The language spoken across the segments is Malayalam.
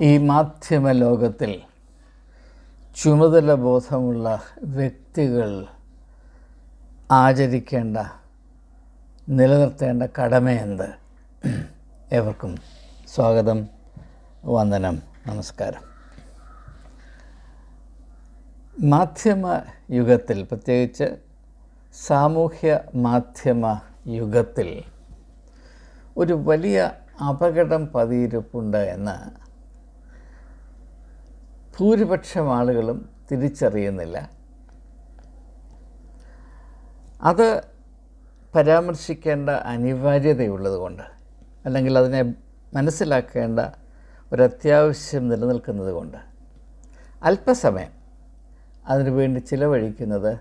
ഈ മാധ്യമ ലോകത്തിൽ ചുമതല ബോധമുള്ള വ്യക്തികൾ ആചരിക്കേണ്ട നിലനിർത്തേണ്ട കടമയെന്ത് ഏവർക്കും സ്വാഗതം വന്ദനം നമസ്കാരം. മാധ്യമ യുഗത്തിൽ പ്രത്യേകിച്ച് സാമൂഹ്യ മാധ്യമ യുഗത്തിൽ ഒരു വലിയ അപകടം പതിയിരിപ്പുണ്ട് എന്ന് ഭൂരിപക്ഷം ആളുകളും തിരിച്ചറിയുന്നില്ല. അത് പരാമർശിക്കേണ്ട അനിവാര്യതയുള്ളതുകൊണ്ട് അല്ലെങ്കിൽ അതിനെ മനസ്സിലാക്കേണ്ട ഒരത്യാവശ്യം നിലനിൽക്കുന്നത് കൊണ്ട് അല്പസമയം അതിനുവേണ്ടി ചിലവഴിക്കുന്നത്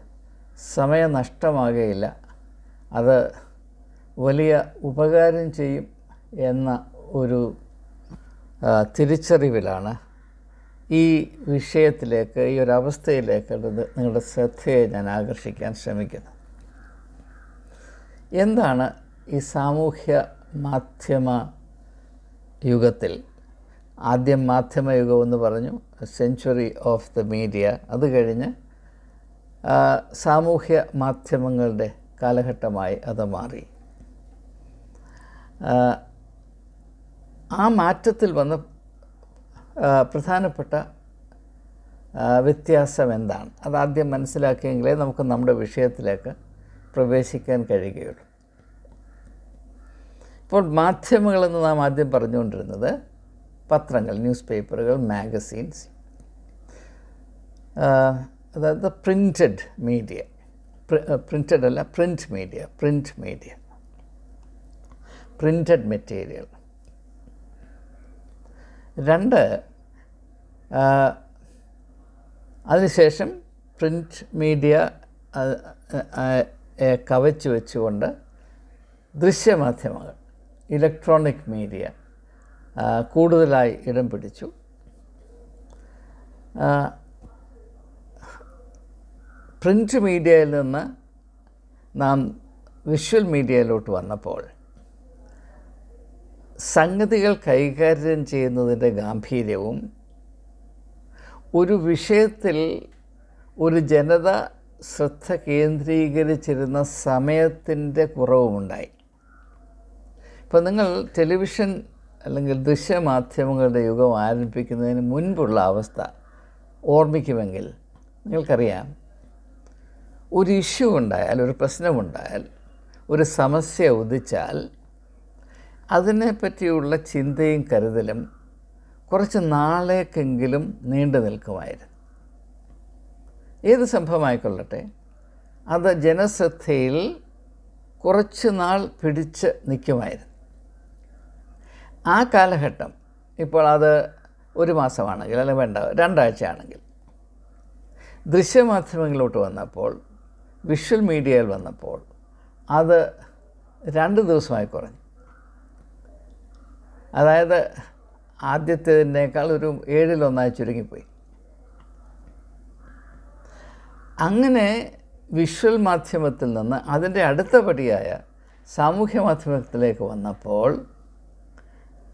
സമയനഷ്ടമാകുകയില്ല അത് വലിയ ഉപകാരം ചെയ്യും എന്ന ഒരു തിരിച്ചറിവിലാണ് ഈ വിഷയത്തിലേക്ക് ഈ ഒരു അവസ്ഥയിലേക്ക് നിങ്ങളുടെ ശ്രദ്ധയെ ഞാൻ ആകർഷിക്കാൻ ശ്രമിക്കുന്നു. എന്താണ് ഈ സാമൂഹ്യ മാധ്യമ യുഗത്തിൽ ആദ്യം മാധ്യമ യുഗം എന്ന് പറഞ്ഞു സെഞ്ച്വറി ഓഫ് ദ മീഡിയ അത് കഴിഞ്ഞ് സാമൂഹ്യ മാധ്യമങ്ങളുടെ കാലഘട്ടമായി അത് മാറി. ആ, മാറ്റത്തിൽ വന്ന പ്രധാനപ്പെട്ട വ്യത്യാസം എന്താണ്? അതാദ്യം മനസ്സിലാക്കിയെങ്കിലേ നമുക്ക് നമ്മുടെ വിഷയത്തിലേക്ക് പ്രവേശിക്കാൻ കഴിയുകയുള്ളൂ. ഇപ്പോൾ മാധ്യമങ്ങളെന്ന് നാം ആദ്യം പറഞ്ഞുകൊണ്ടിരുന്നത് പത്രങ്ങൾ ന്യൂസ് പേപ്പറുകൾ മാഗസീൻസ് അതായത് പ്രിന്റഡ് മീഡിയ പ്രിന്റഡ് അല്ല print media print media printed material. രണ്ട് അതിനുശേഷം പ്രിന്റ് മീഡിയ കവച്ച് വെച്ചുകൊണ്ട് ദൃശ്യമാധ്യമങ്ങൾ ഇലക്ട്രോണിക് മീഡിയ കൂടുതലായി ഇടം പിടിച്ചു. പ്രിന്റ് മീഡിയയിൽ നിന്ന് നാം വിഷ്വൽ മീഡിയയിലോട്ട് വന്നപ്പോൾ സംഗതികൾ കൈകാര്യം ചെയ്യുന്നതിന്റെ ഗാംഭീര്യവും ഒരു വിഷയത്തിൽ ഒരു ജനത ശ്രദ്ധ കേന്ദ്രീകരിച്ചിരുന്ന സമയത്തിന്റെ കുറവുമുണ്ടായി. ഇപ്പോൾ നിങ്ങൾ ടെലിവിഷൻ അല്ലെങ്കിൽ ദൃശ്യമാധ്യമങ്ങളുടെ യുഗം ആരംഭിക്കുന്നതിന് മുൻപുള്ള അവസ്ഥ ഓർമ്മിക്കുമെങ്കിൽ നിങ്ങൾക്കറിയാം ഒരു ഇഷ്യൂ ഉണ്ടായാൽ ഒരു പ്രശ്നമുണ്ടായാൽ ഒരു സമസ്യ ഉദിച്ചാൽ അതിനെപ്പറ്റിയുള്ള ചിന്തയും കരുതലും കുറച്ച് നാളേക്കെങ്കിലും നീണ്ടു നിൽക്കുമായിരുന്നു. ഏത് സംഭവമായിക്കൊള്ളട്ടെ? അത് ജനശ്രദ്ധയിൽ കുറച്ച് നാൾ പിടിച്ച് നിൽക്കുമായിരുന്നു. ആ കാലഘട്ടം ഇപ്പോൾ അത് ഒരു മാസമാണെങ്കിൽ അല്ലെങ്കിൽ വേണ്ട രണ്ടാഴ്ചയാണെങ്കിൽ. ദൃശ്യമാധ്യമങ്ങളിലോട്ട് വന്നപ്പോൾ വിഷ്വൽ മീഡിയയിൽ വന്നപ്പോൾ അത് രണ്ട് ദിവസമായി കുറഞ്ഞു. അതായത് ആദ്യത്തേതിനേക്കാൾ ഒരു ഏഴിലൊന്നായി ചുരുങ്ങിപ്പോയി. അങ്ങനെ വിഷ്വൽ മാധ്യമത്തിൽ നിന്ന് അതിന്റെ അടുത്ത പടിയായ സാമൂഹ്യ മാധ്യമത്തിലേക്ക് വന്നപ്പോൾ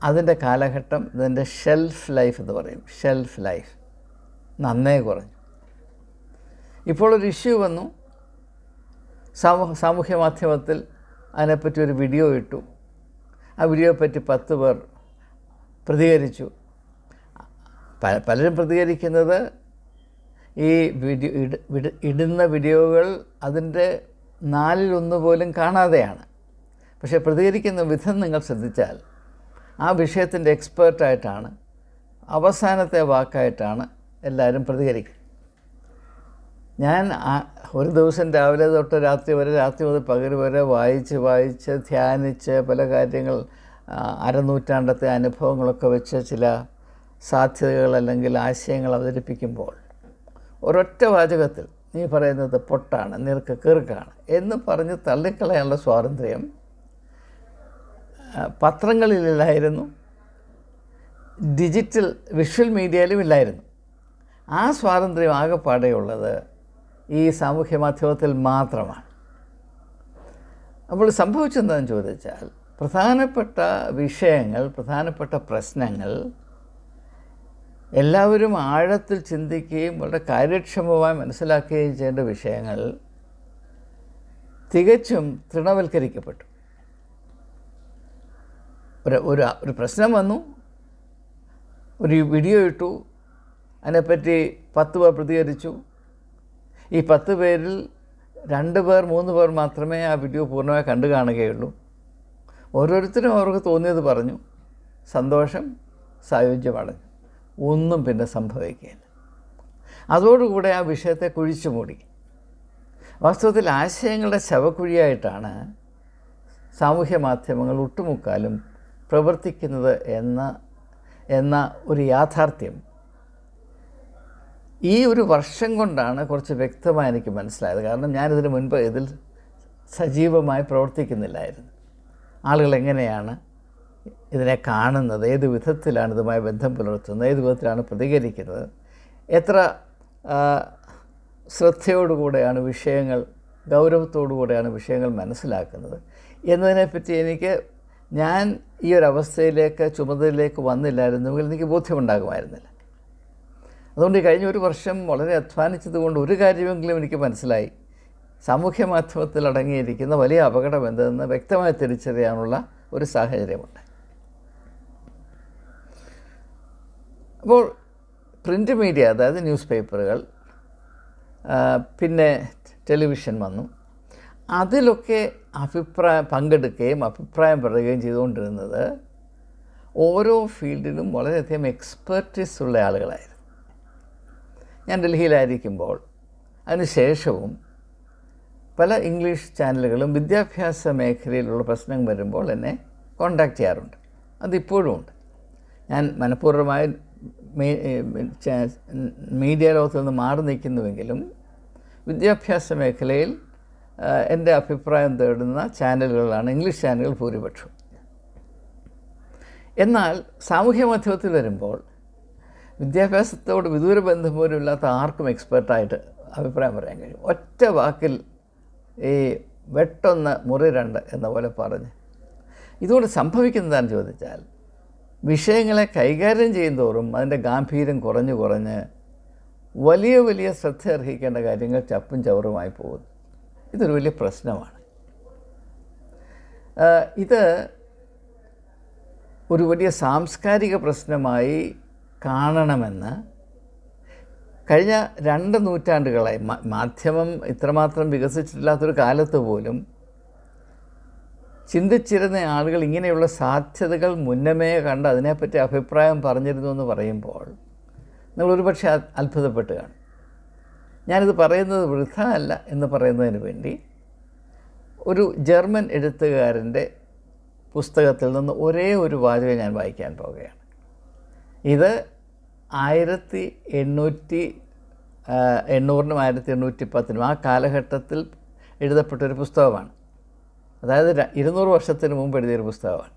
അതിന്റെ കാലഘട്ടം ഇതിന്റെ ഷെൽഫ് ലൈഫ് എന്ന് പറയും. Shelf life. നന്നേ കുറഞ്ഞു. ഇപ്പോൾ ഒരു ഇഷ്യൂ വന്നു. സാമൂഹ സാമൂഹ്യ മാധ്യമത്തിൽ അതിനെപ്പറ്റി ഒരു വീഡിയോ ഇട്ടു. ആ വീഡിയോയെ പറ്റി പത്ത് പേർ പ്രതികരിച്ചു. പലരും പ്രതികരിക്കുന്നത് ഈ വീഡിയോ ഇടുന്ന വീഡിയോകൾ അതിന്റെ നാലിലൊന്ന് പോലും കാണാതെയാണ്. പക്ഷേ പ്രതികരിക്കുന്ന വിധം നിങ്ങൾ ശ്രദ്ധിച്ചാൽ ആ വിഷയത്തിന്റെ എക്സ്പേർട്ടായിട്ടാണ് അവസാനത്തെ വാക്കായിട്ടാണ് എല്ലാവരും പ്രതികരിക്കുന്നത് ഞാൻ ഒരു ദിവസം രാവിലെ തൊട്ട് രാത്രി വരെ രാത്രി മുതൽ പകൽ വരെ വായിച്ച് വായിച്ച് ധ്യാനിച്ച് പല കാര്യങ്ങൾ അരനൂറ്റാണ്ടത്തെ അനുഭവങ്ങളൊക്കെ വെച്ച് ചില സാധ്യതകൾ അല്ലെങ്കിൽ ആശയങ്ങൾ അവതരിപ്പിക്കുമ്പോൾ ഒരൊറ്റ വാചകത്തിൽ നീ പറയുന്നത് പൊട്ടാണ് നിനക്ക് കീർക്കാണ് എന്ന് പറഞ്ഞ് തള്ളിക്കളയാനുള്ള സ്വാതന്ത്ര്യം പത്രങ്ങളിലില്ലായിരുന്നു. ഡിജിറ്റൽ വിഷ്വൽ മീഡിയയിലും ഇല്ലായിരുന്നു. ആ സ്വാതന്ത്ര്യം ആകെപ്പാടെയുള്ളത് ഈ സാമൂഹ്യ മാധ്യമത്തിൽ മാത്രമാണ്. അപ്പോൾ സംഭവിച്ചെന്താണെന്ന് ചോദിച്ചാൽ പ്രധാനപ്പെട്ട വിഷയങ്ങൾ പ്രധാനപ്പെട്ട പ്രശ്നങ്ങൾ എല്ലാവരും ആഴത്തിൽ ചിന്തിക്കുകയും വളരെ കാര്യക്ഷമമായി മനസ്സിലാക്കുകയും ചെയ്യേണ്ട വിഷയങ്ങൾ തികച്ചും തൃണവൽക്കരിക്കപ്പെട്ടു. ഒരു ഒരു ഒരു പ്രശ്നം വന്നു ഒരു വീഡിയോ ഇട്ടു അതിനെപ്പറ്റി പത്ത് പേർ പ്രതികരിച്ചു. ഈ പത്ത് പേരിൽ രണ്ട് പേർ മൂന്ന് പേർ മാത്രമേ ആ വീഡിയോ പൂർണമായി കണ്ടു കാണുകയുള്ളൂ. ഓരോരുത്തരും അവർക്ക് തോന്നിയത് പറഞ്ഞു. സന്തോഷം സായുജ്യമടഞ്ഞു ഒന്നും പിന്നെ സംഭവിക്കുകയില്ല. അതോടുകൂടെ ആ വിഷയത്തെ കുഴിച്ചു മൂടി. വാസ്തവത്തിൽ ആശയങ്ങളുടെ ശവക്കുഴിയായിട്ടാണ് സാമൂഹ്യ മാധ്യമങ്ങൾ ഒട്ടുമുക്കാലും പ്രവർത്തിക്കുന്നത് എന്ന എന്ന ഒരു യാഥാർത്ഥ്യം. ഈ ഒരു വർഷം കൊണ്ടാണ് കുറച്ച് വ്യക്തമായി എനിക്ക് മനസ്സിലായത്. കാരണം ഞാനിതിന് മുൻപ് ഇതിൽ സജീവമായി പ്രവർത്തിക്കുന്നില്ലായിരുന്നു. ആളുകൾ എങ്ങനെയാണ് ഇതിനെ കാണുന്നത്? ഏത് വിധത്തിലാണ് ഇതുമായി ബന്ധം പുലർത്തുന്നത്? ഏത് വിധത്തിലാണ് പ്രതികരിക്കുന്നത്? എത്ര ശ്രദ്ധയോടുകൂടെയാണ് വിഷയങ്ങൾ ഗൗരവത്തോടുകൂടെയാണ് വിഷയങ്ങൾ മനസ്സിലാക്കുന്നത്? എന്നതിനെപ്പറ്റി എനിക്ക് ഞാൻ ഈ ഒരു അവസ്ഥയിലേക്ക് ചുമതലയിലേക്ക് വന്നില്ലായിരുന്നുവെങ്കിൽ എനിക്ക് ബോധ്യമുണ്ടാകുമായിരുന്നില്ല. അതുകൊണ്ട് കഴിഞ്ഞ ഒരു വർഷം വളരെ അധ്വാനിച്ചതുകൊണ്ട് ഒരു കാര്യമെങ്കിലും എനിക്ക് മനസ്സിലായി. സാമൂഹ്യ മാധ്യമത്തിൽ അടങ്ങിയിരിക്കുന്ന വലിയ അപകടം എന്തെന്ന് വ്യക്തമായി തിരിച്ചറിയാനുള്ള ഒരു സാഹചര്യമുണ്ട്. അപ്പോൾ പ്രിന്റ് മീഡിയ അതായത് ന്യൂസ് പേപ്പറുകൾ പിന്നെ ടെലിവിഷൻ വന്നു. അതിലൊക്കെ അഭിപ്രായം പങ്കെടുക്കുകയും അഭിപ്രായം പറയുകയും ചെയ്തുകൊണ്ടിരുന്നത് ഓരോ ഫീൽഡിലും വളരെയധികം എക്സ്പെർട്ടീസ് ഉള്ള ആളുകളായിരുന്നു. ഞാൻ ഡൽഹിയിലായിരിക്കുമ്പോൾ അതിനുശേഷവും പല ഇംഗ്ലീഷ് ചാനലുകളും വിദ്യാഭ്യാസ മേഖലയിലുള്ള പ്രശ്നങ്ങൾ വരുമ്പോൾ എന്നെ കോണ്ടാക്ട് ചെയ്യാറുണ്ട്. അതിപ്പോഴും ഉണ്ട്. ഞാൻ മനഃപൂർവമായി മീഡിയ ലോകത്ത് നിന്ന് മാറി നിൽക്കുന്നുവെങ്കിലും വിദ്യാഭ്യാസ മേഖലയിൽ എന്റെ അഭിപ്രായം തേടുന്ന ചാനലുകളാണ് ഇംഗ്ലീഷ് ചാനലുകൾ ഭൂരിപക്ഷം. എന്നാൽ സാമൂഹ്യ മാധ്യമത്തിൽ വരുമ്പോൾ വിദ്യാഭ്യാസത്തോട് വിദൂര ബന്ധം പോലും ഇല്ലാത്ത ആർക്കും എക്സ്പെർട്ടായിട്ട് അഭിപ്രായം പറയാൻ കഴിയും. ഒറ്റ വാക്കിൽ ഈ വെട്ടൊന്ന് മുറി രണ്ട് എന്ന പോലെ പറഞ്ഞ്. ഇതുകൊണ്ട് സംഭവിക്കുന്നതാണെന്ന് ചോദിച്ചാൽ വിഷയങ്ങളെ കൈകാര്യം ചെയ്യുന്തോറും അതിന്റെ ഗാംഭീര്യം കുറഞ്ഞു കുറഞ്ഞ് വലിയ വലിയ ശ്രദ്ധ അർഹിക്കേണ്ട കാര്യങ്ങൾ ചപ്പും ചവറുമായി പോകുന്നു. ഇതൊരു വലിയ പ്രശ്നമാണ്. ഇത് ഒരു വലിയ സാംസ്കാരിക പ്രശ്നമായി കാണണമെന്ന് കഴിഞ്ഞ രണ്ട് നൂറ്റാണ്ടുകളായി മാധ്യമം ഇത്രമാത്രം വികസിച്ചിട്ടില്ലാത്തൊരു കാലത്ത് പോലും ചിന്തിച്ചിരുന്ന ആളുകൾ ഇങ്ങനെയുള്ള സാധ്യതകൾ മുന്നമേ കണ്ട് അതിനെപ്പറ്റി അഭിപ്രായം പറഞ്ഞിരുന്നു എന്ന് പറയുമ്പോൾ നിങ്ങൾ ഒരുപക്ഷെ അ- അത്ഭുതപ്പെട്ട് കാണും. ഞാനിത് പറയുന്നത് വൃഥ അല്ല എന്ന് പറയുന്നതിന് വേണ്ടി ഒരു ജർമ്മൻ എഴുത്തുകാരന്റെ പുസ്തകത്തിൽ നിന്ന് ഒരേ ഒരു വാചകം ഞാൻ വായിക്കാൻ പോവുകയാണ്. ഇത് ആയിരത്തി എണ്ണൂറ്റി എണ്ണൂറിനും ആയിരത്തി എണ്ണൂറ്റി പത്തിനും ആ കാലഘട്ടത്തിൽ എഴുതപ്പെട്ടൊരു പുസ്തകമാണ്. അതായത് ഇരുന്നൂറ് വർഷത്തിന് മുമ്പ് എഴുതിയൊരു പുസ്തകമാണ്.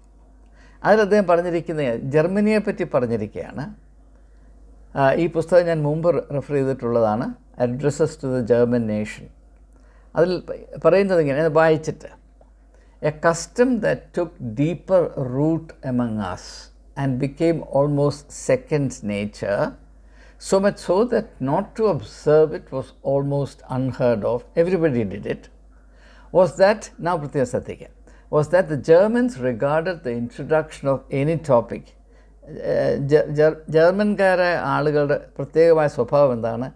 അതിൽ അദ്ദേഹം പറഞ്ഞിരിക്കുന്ന ജർമ്മനിയെ പറ്റി പറഞ്ഞിരിക്കുകയാണ് ഈ പുസ്തകം ഞാൻ മുമ്പ് റെഫർ ചെയ്തിട്ടുള്ളതാണ് addresses to the German nation അതിൽ പറയുന്നത് ഇങ്ങനെ വായിച്ചിട്ട് a custom that took deeper root among us and became almost second nature, so much so that not to observe it was almost unheard of. Everybody did it. Was that, now പ്രത്യേകം ശ്രദ്ധിക്കുക was that the Germans regarded the introduction of any topic ജർമ്മൻകാരായ ആളുകളുടെ പ്രത്യേകമായ സ്വഭാവം എന്താണ്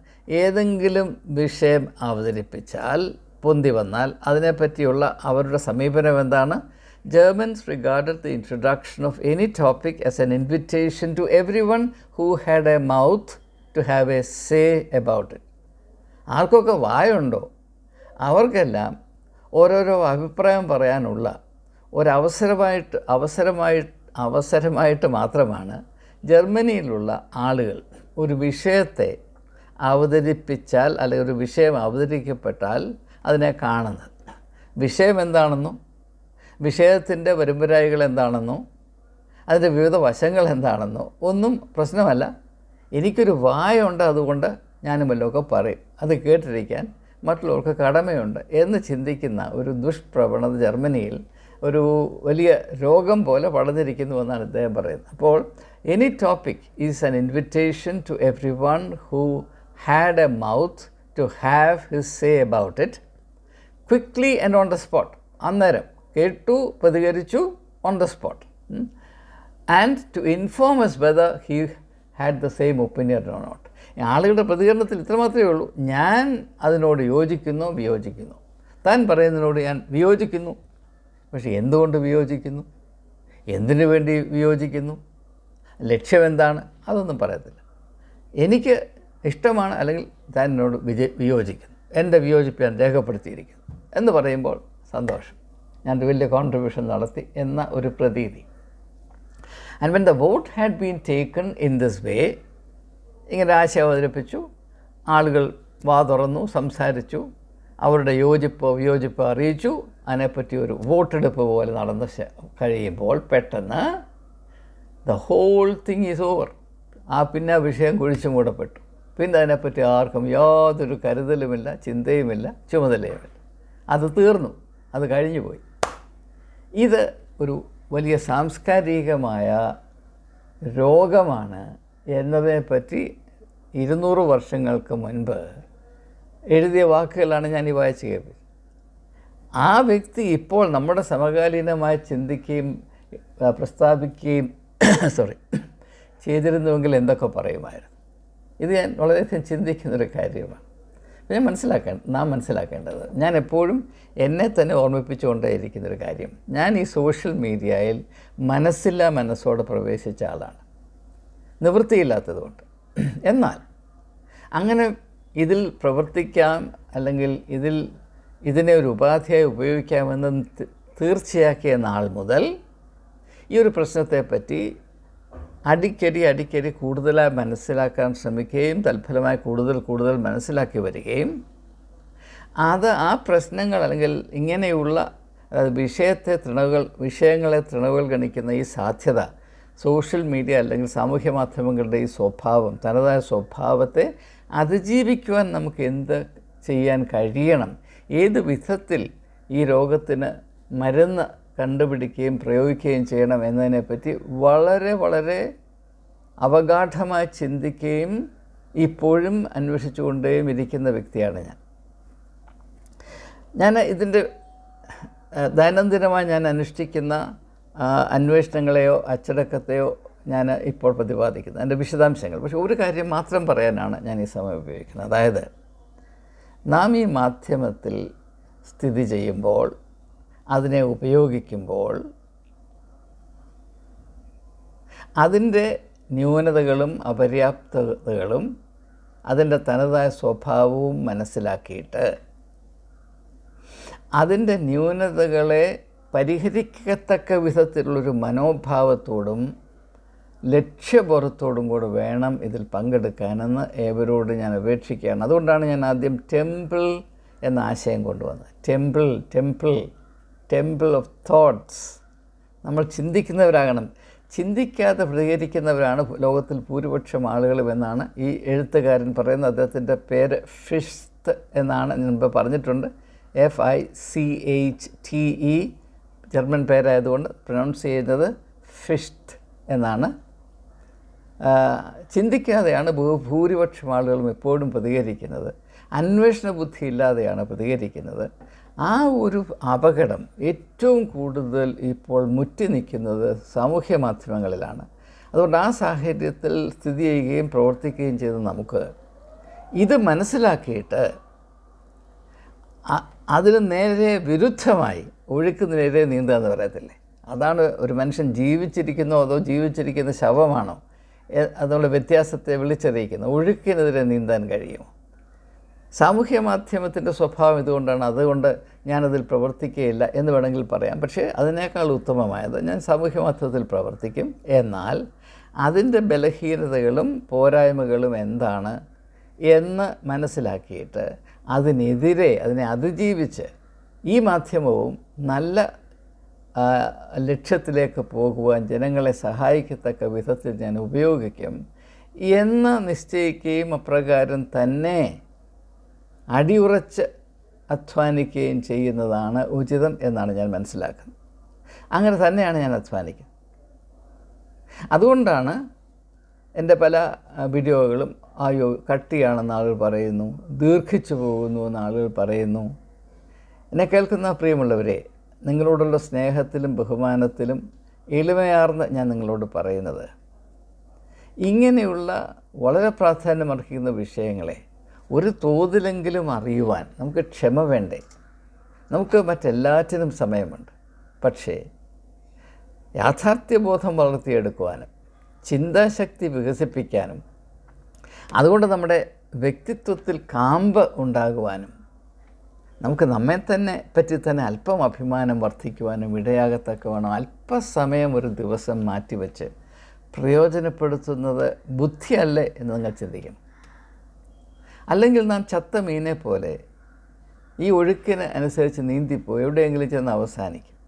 ഏതെങ്കിലും വിഷയം അവതരിപ്പിച്ചാൽ പൊന്തി വന്നാൽ അതിനെപ്പറ്റിയുള്ള അവരുടെ സമീപനം എന്താണ് Germans regarded the introduction of any topic as an invitation to everyone who had a mouth to have a say about it. ആർക്കൊക്കെ വായുണ്ടോ അവർക്കെല്ലാം ഓരോരോ അഭിപ്രായം പറയാനുള്ള ഒരവസരമായിട്ട് അവസരമായി അവസരമായിട്ട് മാത്രമാണ് ജർമ്മനിയിലുള്ള ആളുകൾ ഒരു വിഷയത്തെ അവതരിപ്പിച്ചാൽ അല്ലെങ്കിൽ ഒരു വിഷയം അവതരിക്കപ്പെട്ടാൽ അതിനെ കാണുന്നത് വിഷയം എന്താണെന്നോ വിഷയത്തിന്റെ വരുമ്പരായികൾ എന്താണെന്നോ അതിന്റെ വിവിധ വശങ്ങൾ എന്താണെന്നോ ഒന്നും പ്രശ്നമല്ല. എനിക്കൊരു വായുണ്ട് അതുകൊണ്ട് ഞാനും വല്ലതൊക്കെ പറയും. അത് കേട്ടിരിക്കാൻ മറ്റുള്ളവർക്ക് കടമയുണ്ട് എന്ന് ചിന്തിക്കുന്ന ഒരു ദുഷ്പ്രവണത ജർമ്മനിയിൽ ഒരു വലിയ രോഗം പോലെ വളർന്നിരിക്കുന്നുവെന്നാണ് ഇദ്ദേഹം പറയുന്നത്. അപ്പോൾ any topic is is invitation to everyone who had a mouth to have his say about it quickly and on the spot അന്നേരം കേട്ടു പ്രതികരിച്ചു on the spot and to inform us whether he had the same opinion on not ആളുകളുടെ പ്രതികരണത്തിൽ ഇത്രമാത്രമേ ഉള്ളൂ. ഞാൻ അതിനോട് യോജിക്കുന്നു വിയോജിക്കുന്നു. താൻ പറയുന്നതിനോട് ഞാൻ വിയോജിക്കുന്നു. പക്ഷേ എന്തുകൊണ്ട് വിയോജിക്കുന്നു? എന്തിനു വേണ്ടി വിയോജിക്കുന്നു? ലക്ഷ്യം എന്താണ്? അതൊന്നും പറയത്തില്ല. എനിക്ക് ഇഷ്ടമാണ് അല്ലെങ്കിൽ താൻ എന്നോട് വിയോജിക്കുന്നു. എന്റെ വിയോജിപ്പ് ഞാൻ രേഖപ്പെടുത്തിയിരിക്കുന്നു എന്ന് പറയുമ്പോൾ സന്തോഷം. ഞാനൊരു വലിയ കോൺട്രിബ്യൂഷൻ നടത്തി എന്ന ഒരു പ്രതീതി. And when the vote had been taken in this way ഇങ്ങനെ ആശയം അവതരിപ്പിച്ചു. ആളുകൾ വാ തുറന്നു സംസാരിച്ചു. അവരുടെ യോജിപ്പ് വിയോജിപ്പ് അറിയിച്ചു. അതിനെപ്പറ്റി ഒരു വോട്ടെടുപ്പ് പോലെ നടന്ന് കഴിയുമ്പോൾ പെട്ടെന്ന് the whole thing is over ആ പിന്നെ ആ വിഷയം കുഴിച്ചു മൂടപ്പെട്ടു. പിന്നെ അതിനെപ്പറ്റി ആർക്കും യാതൊരു കരുതലുമില്ല ചിന്തയുമില്ല ചുമതലയുമില്ല. അത് തീർന്നു. അത് കഴിഞ്ഞു പോയി ഇത് ഒരു വലിയ സാംസ്കാരികമായ രോഗമാണ് എന്നതിനെപ്പറ്റി ഇരുന്നൂറ് വർഷങ്ങൾക്ക് മുൻപ് എഴുതിയ വാക്കുകളാണ് ഞാൻ ഈ വായിച്ചു കേൾപ്പിച്ചത്. ആ വ്യക്തി ഇപ്പോൾ നമ്മുടെ സമകാലീനമായി ചിന്തിക്കുകയും പ്രസ്താവിക്കുകയും സോറി ചെയ്തിരുന്നുവെങ്കിൽ എന്തൊക്കെ പറയുമായിരുന്നു? ഇത് ഞാൻ വളരെയധികം ചിന്തിക്കുന്നൊരു കാര്യമാണ്. ഞാൻ മനസ്സിലാക്കേണ്ട നാം മനസ്സിലാക്കേണ്ടത്. ഞാൻ എപ്പോഴും എന്നെ തന്നെ ഓർമ്മിപ്പിച്ചുകൊണ്ടേയിരിക്കുന്നൊരു കാര്യം. ഞാൻ ഈ സോഷ്യൽ മീഡിയയിൽ മനസ്സില്ലാ മനസ്സോടെ പ്രവേശിച്ച ആളാണ്. നിവൃത്തിയില്ലാത്തതുകൊണ്ട്. എന്നാൽ അങ്ങനെ ഇതിൽ പ്രവർത്തിക്കാം അല്ലെങ്കിൽ ഇതിൽ ഇതിനെ ഒരു ഉപാധിയായി ഉപയോഗിക്കാമെന്ന് തീർച്ചയാക്കിയ നാൾ മുതൽ ഈ ഒരു പ്രശ്നത്തെപ്പറ്റി അടിക്കടി അടിക്കടി കൂടുതലായി മനസ്സിലാക്കാൻ ശ്രമിക്കുകയും തൽഫലമായി കൂടുതൽ കൂടുതൽ മനസ്സിലാക്കി വരികയും അത് ആ പ്രശ്നങ്ങൾ അല്ലെങ്കിൽ ഇങ്ങനെയുള്ള അതായത് വിഷയത്തെ തൃണവുകൾ വിഷയങ്ങളെ തൃണവുകൾ ഗണിക്കുന്ന ഈ സാധ്യത സോഷ്യൽ മീഡിയ അല്ലെങ്കിൽ സാമൂഹ്യ മാധ്യമങ്ങളുടെ ഈ സ്വഭാവം തനതായ സ്വഭാവത്തെ അതിജീവിക്കുവാൻ നമുക്ക് എന്ത് ചെയ്യാൻ കഴിയണം? ഏത് വിധത്തിൽ ഈ രോഗത്തിന് മരുന്ന് കണ്ടുപിടിക്കുകയും പ്രയോഗിക്കുകയും ചെയ്യണം എന്നതിനെപ്പറ്റി വളരെ വളരെ അവഗാഠമായി ചിന്തിക്കുകയും ഇപ്പോഴും അന്വേഷിച്ചുകൊണ്ടേയും ഇരിക്കുന്ന വ്യക്തിയാണ് ഞാൻ. ഞാൻ ഇതിന്റെ ദൈനംദിനമായി ഞാൻ അനുഷ്ഠിക്കുന്ന അന്വേഷണങ്ങളെയോ അച്ചടക്കത്തെയോ ഞാൻ ഇപ്പോൾ പ്രതിപാദിക്കുന്നത് എന്റെ വിശദാംശങ്ങൾ. പക്ഷെ ഒരു കാര്യം മാത്രം പറയാനാണ് ഞാൻ ഈ സമയം ഉപയോഗിക്കുന്നത്. അതായത് നാം ഈ മാധ്യമത്തിൽ സ്ഥിതി ചെയ്യുമ്പോൾ അതിനെ ഉപയോഗിക്കുമ്പോൾ അതിന്റെ ന്യൂനതകളും അപര്യാപ്തതകളും അതിന്റെ തനതായ സ്വഭാവവും മനസ്സിലാക്കിയിട്ട് അതിന്റെ ന്യൂനതകളെ പരിഹരിക്കത്തക്ക വിധത്തിലുള്ളൊരു മനോഭാവത്തോടും ലക്ഷ്യബോധത്തോടും കൂടെ വേണം ഇതിൽ പങ്കെടുക്കാനെന്ന് ഏവരോട് ഞാൻ അപേക്ഷിക്കുകയാണ്. അതുകൊണ്ടാണ് ഞാൻ ആദ്യം ടെമ്പിൾ എന്ന ആശയം കൊണ്ടുവന്നത്. Temple temple temple of thoughts നമ്മൾ ചിന്തിക്കുന്നവരാകണം. ചിന്തിക്കാതെ പ്രതികരിക്കുന്നവരാണ് ലോകത്തിൽ ഭൂരിപക്ഷം ആളുകളും എന്നാണ് ഈ എഴുത്തുകാരൻ പറയുന്നത്. അദ്ദേഹത്തിന്റെ പേര് ഫിഷ്ത്ത് എന്നാണ് ഞാൻ പറഞ്ഞിട്ടുണ്ട്. F I C H T E German പേരായതുകൊണ്ട് pronounce ചെയ്യുന്നത് ഫിഷ്ത് എന്നാണ്. ചിന്തിക്കാതെയാണ് ഭൂരിപക്ഷം ആളുകളും എപ്പോഴും പ്രതികരിക്കുന്നത്. അന്വേഷണ ബുദ്ധി ഇല്ലാതെയാണ് പ്രതികരിക്കുന്നത്. ആ ഒരു അപകടം ഏറ്റവും കൂടുതൽ ഇപ്പോൾ മുറ്റി നിൽക്കുന്നത് സാമൂഹ്യ മാധ്യമങ്ങളിലാണ്. അതുകൊണ്ട് ആ സാഹചര്യത്തിൽ സ്ഥിതി ചെയ്യുകയും പ്രവർത്തിക്കുകയും ചെയ്ത നമുക്ക് ഇത് മനസ്സിലാക്കിയിട്ട് അതിന് നേരെ വിരുദ്ധമായി ഒഴുക്ക് നേരെ നീന്തുക എന്ന് പറയത്തില്ലേ? അതാണ് ഒരു മനുഷ്യൻ ജീവിച്ചിരിക്കുന്നോ അതോ ജീവിച്ചിരിക്കുന്ന ശവമാണോ? അതുള്ള വ്യത്യാസത്തെ വിളിച്ചറിയിക്കുന്നത്. ഒഴുക്കിനെതിരെ നീന്താൻ കഴിയുമോ? സാമൂഹ്യ മാധ്യമത്തിന്റെ സ്വഭാവം ഇതുകൊണ്ടാണ്. അതുകൊണ്ട് ഞാനതിൽ പ്രവർത്തിക്കുകയില്ല എന്ന് വേണമെങ്കിൽ പറയാം. പക്ഷേ അതിനേക്കാൾ ഉത്തമമായത് ഞാൻ സാമൂഹ്യ മാധ്യമത്തിൽ പ്രവർത്തിക്കും. എന്നാൽ അതിന്റെ ബലഹീനതകളും പോരായ്മകളും എന്താണ് എന്ന് മനസ്സിലാക്കിയിട്ട് അതിനെതിരെ അതിനെ അതിജീവിച്ച് ഈ മാധ്യമവും നല്ല ലക്ഷ്യത്തിലേക്ക് പോകുവാൻ ജനങ്ങളെ സഹായിക്കത്തക്ക വിധത്തിൽ ഞാൻ ഉപയോഗിക്കും എന്ന് നിശ്ചയിക്കുകയും അപ്രകാരം തന്നെ അടിയുറച്ച് അധ്വാനിക്കുകയും ചെയ്യുന്നതാണ് ഉചിതം എന്നാണ് ഞാൻ മനസ്സിലാക്കുന്നത്. അങ്ങനെ തന്നെയാണ് ഞാൻ അധ്വാനിക്കുന്നത്. അതുകൊണ്ടാണ് എന്റെ പല വീഡിയോകളും അയ്യോ കട്ടിയാണെന്ന് ആളുകൾ പറയുന്നു ദീർഘിച്ചു പോകുന്നു എന്ന് ആളുകൾ പറയുന്നു. എന്നെ കേൾക്കുന്ന പ്രിയമുള്ളവരെ നിങ്ങളോടുള്ള സ്നേഹത്തിലും ബഹുമാനത്തിലും എളിമയാർന്ന് ഞാൻ നിങ്ങളോട് പറയുന്നത് ഇങ്ങനെയുള്ള വളരെ പ്രാധാന്യമർഹിക്കുന്ന വിഷയങ്ങളെ ഒരു തോതിലെങ്കിലും അറിയുവാൻ നമുക്ക് ക്ഷമ വേണ്ടേ? നമുക്ക് മറ്റെല്ലാറ്റിനും സമയമുണ്ട്. പക്ഷേ യാഥാർത്ഥ്യബോധം വളർത്തിയെടുക്കുവാനും ചിന്താശക്തി വികസിപ്പിക്കാനും അതുകൊണ്ട് നമ്മുടെ വ്യക്തിത്വത്തിൽ കാമ്പ് ഉണ്ടാകുവാനും നമുക്ക് നമ്മെ തന്നെ പറ്റി തന്നെ അല്പം അഭിമാനം വർദ്ധിക്കുവാനും ഇടയാകത്തക്കവണ്ണം അല്പസമയം ഒരു ദിവസം മാറ്റിവെച്ച് പ്രയോജനപ്പെടുത്തുന്നത് ബുദ്ധിയല്ലേ എന്ന് നിങ്ങൾ ചിന്തിക്കണം. അല്ലെങ്കിൽ നാം ചത്ത മീനെ പോലെ ഈ ഒഴുക്കിന് അനുസരിച്ച് നീന്തിപ്പോയി എവിടെയെങ്കിലും ചെന്ന് അവസാനിക്കും.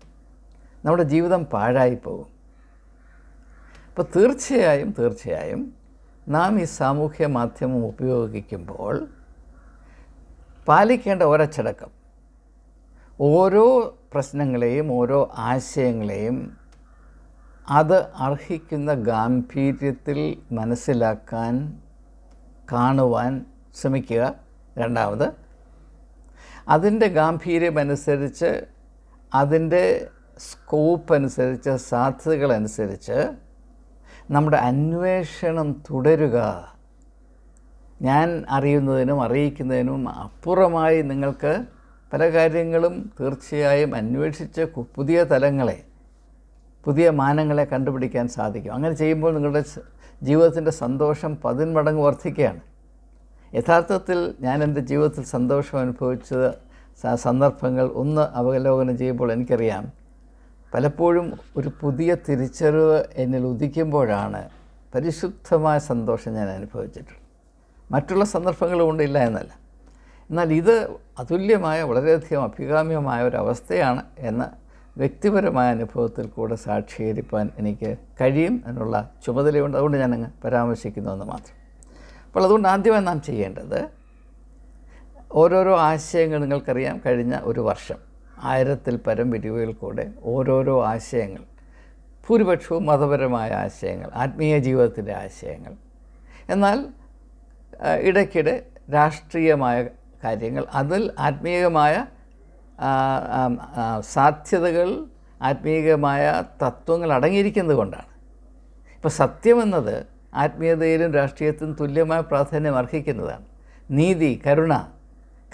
നമ്മുടെ ജീവിതം പാഴായി പോകും അപ്പോൾ തീർച്ചയായും തീർച്ചയായും നാം ഈ സാമൂഹ്യ മാധ്യമം ഉപയോഗിക്കുമ്പോൾ പാലിക്കേണ്ട ഒരച്ചടക്കം. ഓരോ പ്രശ്നങ്ങളെയും ഓരോ ആശയങ്ങളെയും അത് അർഹിക്കുന്ന ഗാംഭീര്യത്തിൽ മനസ്സിലാക്കാൻ കാണുവാൻ ശ്രമിക്കുക. രണ്ടാമത് അതിന്റെ ഗാംഭീര്യമനുസരിച്ച് അതിന്റെ സ്കോപ്പ് അനുസരിച്ച് സാധ്യതകളനുസരിച്ച് നമ്മുടെ അന്വേഷണം തുടരുക. ഞാൻ അറിയുന്നതിനും അറിയിക്കുന്നതിനും അപ്പുറമായി നിങ്ങൾക്ക് പല കാര്യങ്ങളും തീർച്ചയായും അന്വേഷിച്ച് പുതിയ തലങ്ങളെ പുതിയ മാനങ്ങളെ കണ്ടുപിടിക്കാൻ സാധിക്കും. അങ്ങനെ ചെയ്യുമ്പോൾ നിങ്ങളുടെ ജീവിതത്തിന്റെ സന്തോഷം പതിന്മടങ്ങ് വർദ്ധിക്കുകയാണ്. യഥാർത്ഥത്തിൽ ഞാൻ എന്റെ ജീവിതത്തിൽ സന്തോഷം അനുഭവിച്ചത് സന്ദർഭങ്ങൾ ഒന്ന് അവലോകനം ചെയ്യുമ്പോൾ എനിക്കറിയാം. പലപ്പോഴും ഒരു പുതിയ തിരിച്ചറിവ് എന്നിൽ ഉദിക്കുമ്പോഴാണ് പരിശുദ്ധമായ സന്തോഷം ഞാൻ അനുഭവിച്ചിട്ടുള്ളത്. മറ്റുള്ള സന്ദർഭങ്ങളും ഉണ്ടില്ല എന്നല്ല. എന്നാൽ ഇത് അതുല്യമായ വളരെയധികം അഭികാമ്യമായ ഒരു അവസ്ഥയാണ് എന്ന വ്യക്തിപരമായ അനുഭവത്തിൽ കൂടെ സാക്ഷീകരിപ്പാൻ എനിക്ക് കഴിയും എന്നുള്ള ചുമതലയുണ്ട്. അതുകൊണ്ട് ഞാനങ്ങ് പരാമർശിക്കുന്നു എന്ന് മാത്രം. അപ്പോൾ അതുകൊണ്ട് ആദ്യമായി നാം ചെയ്യേണ്ടത് ഓരോരോ ആശയങ്ങൾ നിങ്ങൾക്കറിയാം കഴിഞ്ഞ ഒരു വർഷം ആയിരത്തിൽ പരം വീഡിയോയിൽ കൂടെ ഓരോരോ ആശയങ്ങൾ ഭൂരിപക്ഷവും മതപരമായ ആശയങ്ങൾ ആത്മീയ ജീവിതത്തിന്റെ ആശയങ്ങൾ. എന്നാൽ ഇടയ്ക്കിടെ രാഷ്ട്രീയമായ കാര്യങ്ങൾ അതിൽ ആത്മീയമായ സാധ്യതകൾ ആത്മീയമായ തത്വങ്ങൾ അടങ്ങിയിരിക്കുന്നത് കൊണ്ടാണ്. ഇപ്പോൾ സത്യമെന്നത് ആത്മീയതയിലും രാഷ്ട്രീയത്തിലും തുല്യമായ പ്രാധാന്യം അർഹിക്കുന്നതാണ്. നീതി കരുണ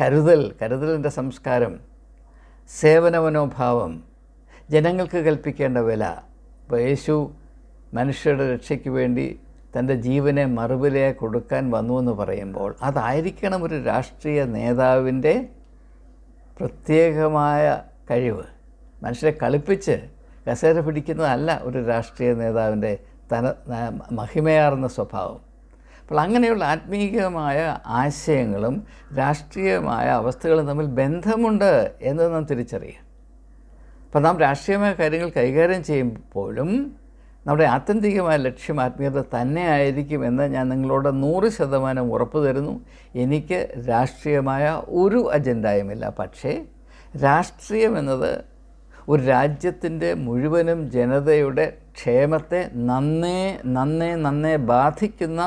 കരുതൽ കരുതലിന്റെ സംസ്കാരം സേവന മനോഭാവം ജനങ്ങൾക്ക് കൽപ്പിക്കേണ്ട വില. ഇപ്പോൾ യേശു മനുഷ്യരുടെ രക്ഷയ്ക്ക് വേണ്ടി തന്റെ ജീവനെ മറുപിലയായി കൊടുക്കാൻ വന്നു എന്ന് പറയുമ്പോൾ അതായിരിക്കണം ഒരു രാഷ്ട്രീയ നേതാവിന്റെ പ്രത്യേകമായ കഴിവ്. മനുഷ്യരെ കളിപ്പിച്ച് കസേര പിടിക്കുന്നതല്ല ഒരു രാഷ്ട്രീയ നേതാവിന്റെ തന മഹിമയാർന്ന സ്വഭാവം. അപ്പോൾ അങ്ങനെയുള്ള ആത്മീയമായ ആശയങ്ങളും രാഷ്ട്രീയമായ അവസ്ഥകളും തമ്മിൽ ബന്ധമുണ്ട് എന്ന് നാം തിരിച്ചറിയുക അപ്പോൾ നാം രാഷ്ട്രീയമായ കാര്യങ്ങൾ കൈകാര്യം ചെയ്യുമ്പോഴും നമ്മുടെ ആത്യന്തികമായ ലക്ഷ്യം ആത്മീയത തന്നെ ആയിരിക്കും എന്ന് ഞാൻ നിങ്ങളോട് നൂറ് ശതമാനം ഉറപ്പ് തരുന്നു. എനിക്ക് രാഷ്ട്രീയമായ ഒരു അജണ്ടയുമില്ല. പക്ഷേ രാഷ്ട്രീയം എന്നത് ഒരു രാജ്യത്തിന്റെ മുഴുവനും ജനതയുടെ ക്ഷേമത്തെ നന്നേ നന്നേ നന്നേ ബാധിക്കുന്ന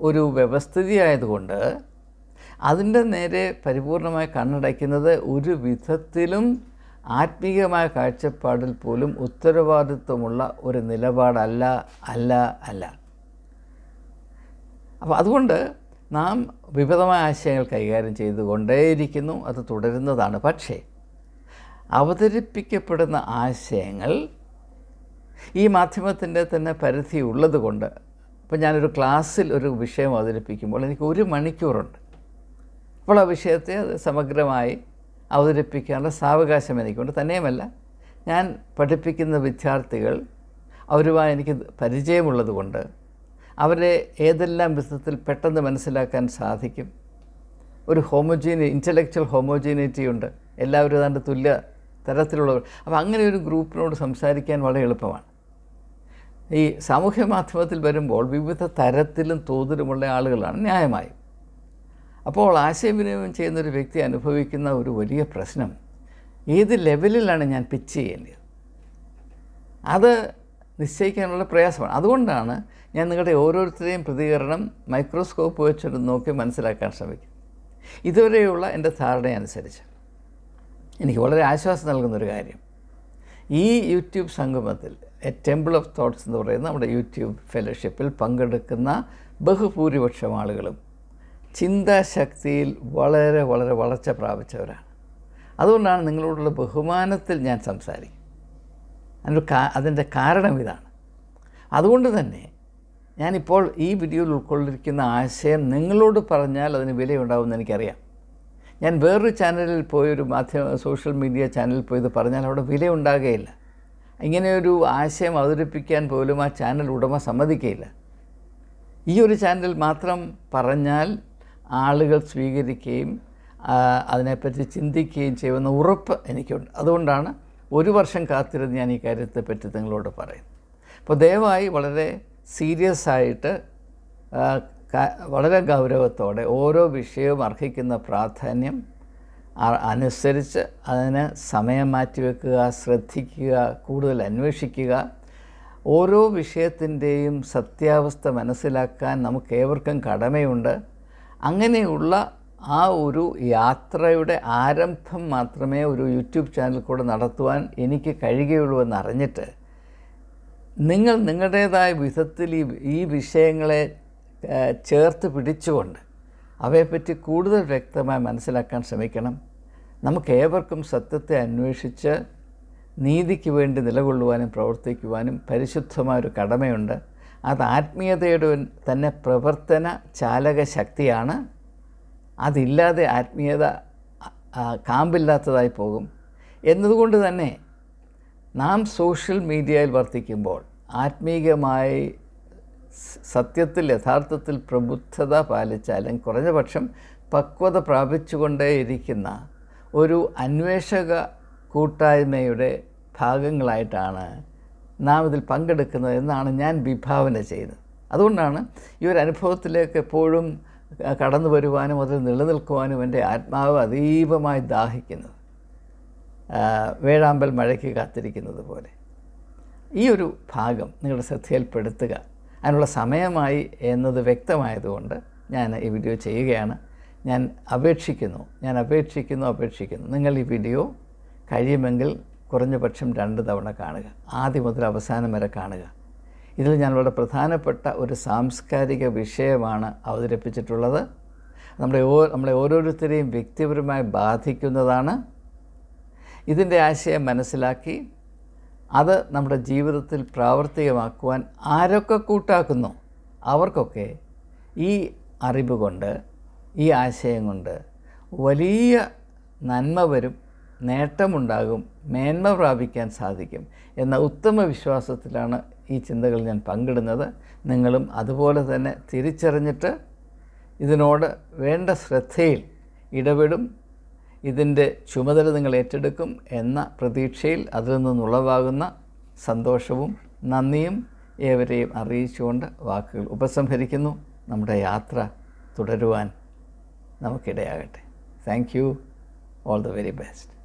ഒരു വ്യവസ്ഥിതി ആയതുകൊണ്ട് അതിന്റെ നേരെ പരിപൂർണമായി കണ്ണടയ്ക്കുന്നത് ഒരു വിധത്തിലും ആത്മീയമായ കാഴ്ചപ്പാടിൽ പോലും ഉത്തരവാദിത്വമുള്ള ഒരു നിലപാടല്ല അല്ല അല്ല. അപ്പോൾ അതുകൊണ്ട് നാം വിവിധമായ ആശയങ്ങൾ കൈകാര്യം ചെയ്തുകൊണ്ടേയിരിക്കുന്നു അത് തുടരുന്നതാണ്. പക്ഷേ അവതരിപ്പിക്കപ്പെടുന്ന ആശയങ്ങൾ ഈ മാധ്യമത്തിന്റെ തന്നെ പരിധി ഉള്ളതുകൊണ്ട് ഇപ്പോൾ ഞാനൊരു ക്ലാസ്സിൽ ഒരു വിഷയം അവതരിപ്പിക്കുമ്പോൾ എനിക്ക് ഒരു മണിക്കൂറുണ്ട്. അപ്പോൾ ആ വിഷയത്തെ അത് സമഗ്രമായി അവതരിപ്പിക്കാനുള്ള സാവകാശം എനിക്കുണ്ട്. തന്നെയുമല്ല ഞാൻ പഠിപ്പിക്കുന്ന വിദ്യാർത്ഥികൾ അവരുമായി എനിക്ക് പരിചയമുള്ളതുകൊണ്ട് അവരെ ഏതെല്ലാം വിധത്തിൽ പെട്ടെന്ന് മനസ്സിലാക്കാൻ സാധിക്കും. ഒരു ഹോമോജീനി ഇന്റലക്ച്വൽ ഹോമോജീനിറ്റി ഉണ്ട്. എല്ലാവരും ഏതാണ്ട് തുല്യ തരത്തിലുള്ളവർ. അപ്പോൾ അങ്ങനെ ഒരു ഗ്രൂപ്പിനോട് സംസാരിക്കാൻ വളരെ എളുപ്പമാണ്. ഈ സാമൂഹ്യ മാധ്യമത്തിൽ വരുമ്പോൾ വിവിധ തരത്തിലും തോതിലുമുള്ള ആളുകളാണ് ന്യായമായും. അപ്പോൾ ആശയവിനിമയം ചെയ്യുന്ന ഒരു വ്യക്തി അനുഭവിക്കുന്ന ഒരു വലിയ പ്രശ്നം ഏത് ലെവലിലാണ് ഞാൻ പിച്ച് ചെയ്യേണ്ടത്? അത് നിശ്ചയിക്കാനുള്ള പ്രയാസമാണ്. അതുകൊണ്ടാണ് ഞാൻ നിങ്ങളുടെ ഓരോരുത്തരെയും പ്രതികരണം മൈക്രോസ്കോപ്പ് വെച്ചിട്ട് നോക്കി മനസ്സിലാക്കാൻ ശ്രമിക്കും ഇതുവരെയുള്ള എന്റെ ധാരണയനുസരിച്ച്. എനിക്ക് വളരെ ആശ്വാസം നൽകുന്നൊരു കാര്യം. ഈ യൂട്യൂബ് സംഗമത്തിൽ എ ടെമ്പിൾ ഓഫ് തോട്ട്സ് എന്ന് പറയുന്ന നമ്മുടെ യൂട്യൂബ് ഫെലോഷിപ്പിൽ പങ്കെടുക്കുന്ന ബഹുഭൂരിപക്ഷം ആളുകളും ചിന്താശക്തിയിൽ വളരെ വളരെ വളർച്ച പ്രാപിച്ചവരാണ്. അതുകൊണ്ടാണ് നിങ്ങളോടുള്ള ബഹുമാനത്തിൽ ഞാൻ സംസാരിക്കും. അതിന്റെ കാ അതിന്റെ കാരണം ഇതാണ്. അതുകൊണ്ട് തന്നെ ഞാനിപ്പോൾ ഈ വീഡിയോയിൽ ഉൾക്കൊള്ളിരിക്കുന്ന ആശയം നിങ്ങളോട് പറഞ്ഞാൽ അതിന് വിലയുണ്ടാവുമെന്ന് എനിക്കറിയാം. ഞാൻ വേറൊരു ചാനലിൽ പോയൊരു മാധ്യമ സോഷ്യൽ മീഡിയ ചാനലിൽ പോയത് പറഞ്ഞാൽ അവിടെ വില ഉണ്ടാകുകയില്ല ഇങ്ങനെയൊരു ആശയം അവതരിപ്പിക്കാൻ പോലും ആ ചാനൽ ഉടമ സമ്മതിക്കുകയില്ല ഈ ഒരു ചാനൽ മാത്രം പറഞ്ഞാൽ ആളുകൾ സ്വീകരിക്കുകയും അതിനെപ്പറ്റി ചിന്തിക്കുകയും ചെയ്യുന്ന ഉറപ്പ് എനിക്കുണ്ട്. അതുകൊണ്ടാണ് ഒരു വർഷം കാത്തിരുന്ന് ഞാൻ ഈ കാര്യത്തെപ്പറ്റി നിങ്ങളോട് പറയുന്നത്. അപ്പോൾ ദയവായി വളരെ സീരിയസ് ആയിട്ട് വളരെ ഗൗരവത്തോടെ ഓരോ വിഷയവും അർഹിക്കുന്ന പ്രാധാന്യം അനുസരിച്ച് അതിന് സമയം മാറ്റിവെക്കുക ശ്രദ്ധിക്കുക കൂടുതൽ അന്വേഷിക്കുക. ഓരോ വിഷയത്തിന്റെയും സത്യാവസ്ഥ മനസ്സിലാക്കാൻ നമുക്ക് ഏവർക്കും കടമയുണ്ട്. അങ്ങനെയുള്ള ആ ഒരു യാത്രയുടെ ആരംഭം മാത്രമേ ഒരു യൂട്യൂബ് ചാനൽ കൂടെ നടത്തുവാൻ എനിക്ക് കഴിയുകയുള്ളൂ എന്നറിഞ്ഞിട്ട് നിങ്ങൾ നിങ്ങളുടേതായ വിധത്തിൽ ഈ ഈ വിഷയങ്ങളെ ചേർത്ത് പിടിച്ചുകൊണ്ട് അവയെപ്പറ്റി കൂടുതൽ വ്യക്തമായി മനസ്സിലാക്കാൻ ശ്രമിക്കണം. നമുക്ക് ഏവർക്കും സത്യത്തെ അന്വേഷിച്ച് നീതിക്ക് വേണ്ടി നിലകൊള്ളുവാനും പ്രവർത്തിക്കുവാനും പരിശുദ്ധമായൊരു കടമയുണ്ട്. അത് ആത്മീയതയുടെ തന്നെ പ്രവർത്തന ചാലക ശക്തിയാണ്. അതില്ലാതെ ആത്മീയത കാമ്പില്ലാത്തതായി പോകും. എന്നതുകൊണ്ട് തന്നെ നാം സോഷ്യൽ മീഡിയയിൽ വർത്തിക്കുമ്പോൾ ആത്മീയമായി സത്യത്തിൽ യഥാർത്ഥത്തിൽ പ്രബുദ്ധത പാലിച്ചാലും കുറഞ്ഞ പക്ഷം പക്വത പ്രാപിച്ചുകൊണ്ടേയിരിക്കുന്ന ഒരു അന്വേഷക കൂട്ടായ്മയുടെ ഭാഗങ്ങളായിട്ടാണ് നാം ഇതിൽ പങ്കെടുക്കുന്നത് എന്നാണ് ഞാൻ വിഭാവന ചെയ്യുന്നത്. അതുകൊണ്ടാണ് ഈ ഒരു അനുഭവത്തിലേക്ക് എപ്പോഴും കടന്നു വരുവാനും അതിൽ നിലനിൽക്കുവാനും എന്റെ ആത്മാവ് അതീവമായി ദാഹിക്കുന്നത്. വേഴാമ്പൽ മഴയ്ക്ക് കാത്തിരിക്കുന്നത് പോലെ. ഈ ഒരു ഭാഗം നിങ്ങളുടെ ശ്രദ്ധയിൽപ്പെടുത്തുക. അതിനുള്ള സമയമായി എന്നത് വ്യക്തമായതുകൊണ്ട് ഞാൻ ഈ വീഡിയോ ചെയ്യുകയാണ്. ഞാൻ അപേക്ഷിക്കുന്നു ഞാൻ അപേക്ഷിക്കുന്നു അപേക്ഷിക്കുന്നു. നിങ്ങൾ ഈ വീഡിയോ കഴിയുമെങ്കിൽ കുറഞ്ഞ പക്ഷം രണ്ട് തവണ കാണുക. ആദ്യം മുതൽ അവസാനം വരെ കാണുക. ഇതിൽ ഞാൻ വളരെ പ്രധാനപ്പെട്ട ഒരു സാംസ്കാരിക വിഷയമാണ് അവതരിപ്പിച്ചിട്ടുള്ളത്. നമ്മുടെ ഓ നമ്മളെ ഓരോരുത്തരെയും വ്യക്തിപരമായി ബാധിക്കുന്നതാണ്. ഇതിന്റെ ആശയം മനസ്സിലാക്കി അത് നമ്മുടെ ജീവിതത്തിൽ പ്രാവർത്തികമാക്കുവാൻ ആരൊക്കെ കൂട്ടാക്കുന്നു? അവർക്കൊക്കെ ഈ അറിവ് കൊണ്ട് ഈ ആശയം കൊണ്ട് വലിയ നന്മ വരും നേട്ടമുണ്ടാകും മേന്മ പ്രാപിക്കാൻ സാധിക്കും എന്ന ഉത്തമ വിശ്വാസത്തിലാണ് ഈ ചിന്തകൾ ഞാൻ പങ്കിടുന്നത്. നിങ്ങളും അതുപോലെ തന്നെ തിരിച്ചറിഞ്ഞിട്ട് ഇതിനോട് വേണ്ട ശ്രദ്ധയിൽ ഇടപെടും. ഇതിന്റെ ചുമതല നിങ്ങൾ ഏറ്റെടുക്കും എന്ന പ്രതീക്ഷയിൽ അതിൽ നിന്നുളവാകുന്ന സന്തോഷവും നന്ദിയും ഏവരെയും അറിയിച്ചുകൊണ്ട് വാക്കുകൾ ഉപസംഹരിക്കുന്നു. നമ്മുടെ യാത്ര തുടരുവാൻ നമുക്കിടയാകട്ടെ. Thank you all the very best